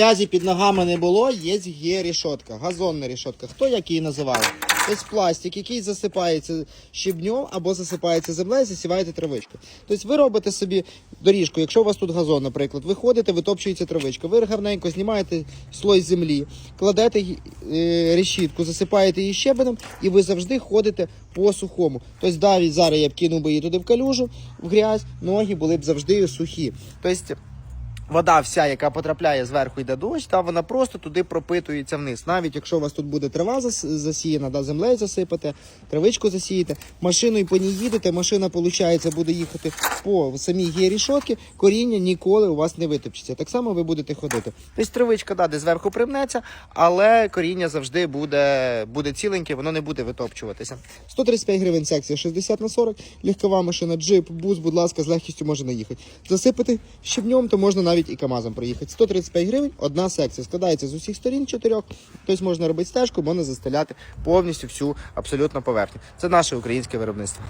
Грязі під ногами не було, є, є рішотка, газонна рішотка. Хто як її називає? Тобто пластик, який засипається щебнем або засипається землею, засіваєте травичку. Тобто ви робите собі доріжку, якщо у вас тут газон, наприклад, ви ходите, витопчується травичка, ви гарненько знімаєте слой землі, кладете е, решітку, засипаєте її щебенем, і ви завжди ходите по сухому. Тобто, навіть зараз я б кинув би її туди в калюжу, в грязь, ноги були б завжди сухі. Тобто, Вода вся, яка потрапляє зверху йде дощ, та вона просто туди пропитується вниз. Навіть якщо у вас тут буде трава засіяна, да, землею засипати, травичку засієте, машиною по ній їдете, машина, виходить, буде їхати по самій гірі рішотки, коріння ніколи у вас не витопчеться. Так само ви будете ходити. Тобто травичка, да, де зверху примнеться, але коріння завжди буде, буде ціленьке, воно не буде витопчуватися. 135 гривень секція 60 на 40, легкова машина, джип, бус, будь ласка, з легкістю може наїхати. Засипати щебнем, то можна навіть і КАМАЗом проїхати. 135 гривень, одна секція. Складається з усіх сторін чотирьох. Тобто можна робити стежку, можна застеляти повністю всю абсолютно поверхню. Це наше українське виробництво.